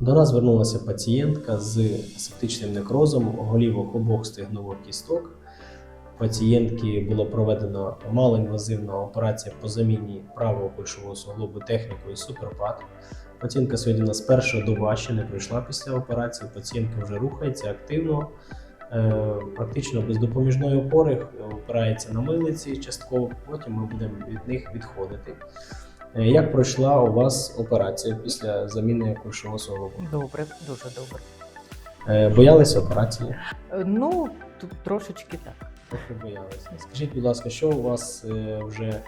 До нас звернулася пацієнтка з септичним некрозом голівок обох стегнових кісток. Пацієнтки було проведено малоінвазивна операція по заміні правого кульшового суглобу технікою суперпад. Пацієнтка сьогодні у нас перша доба ще не пройшла після операції. Пацієнтка вже рухається активно, е, практично без допоміжної опори, е, опирається на милиці частково. Потім ми будемо від них відходити. Е, Як пройшла у вас операція після заміни кульшового суглобу? Добре, дуже добре. Е, Боялися операції? Е, Ну, тут трошечки так. Трохи боялися. Скажіть, будь ласка, що у вас вже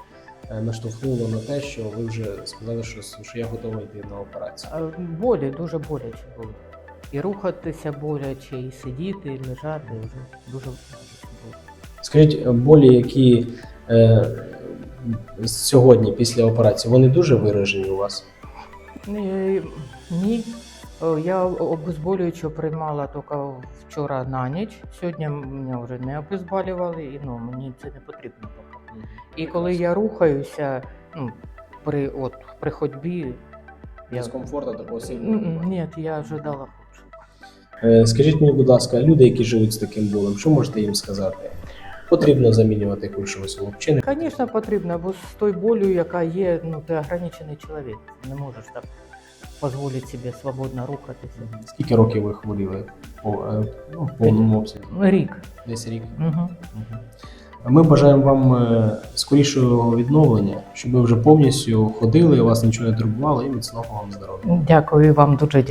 наштовхнуло на те, що ви вже сказали, що, що я готова йти на операцію? Болі дуже боляче було. І рухатися боляче, і сидіти, і лежати вже дуже було. Скажіть, болі, які сьогодні після операції, вони дуже виражені у вас? Ні, ні. Е, Я обезболююче приймала тільки вчора на ніч. Сьогодні мене вже не обезболювали, і ну, мені це не потрібно. І коли я рухаюся, ну, при, от, при ходьбі, я... Такого сильного? Ні, я ожидала худше. Е, Скажіть мені, будь ласка, люди, які живуть з таким болем, що можете їм сказати? Потрібно замінювати чи не? Звісно, потрібно, бо з тою болю, яка є, ну ти ограничений чоловік. Не можеш так дозволити собі свободно рухатися. Скільки років ви хворіли по, е, ну, повному обсязі? Рік. Десь рік. Угу. Ми бажаємо вам е, скорішого відновлення, щоб ви вже повністю ходили, вас нічого не турбувало і міцного вам здоров'я. Дякую вам дуже.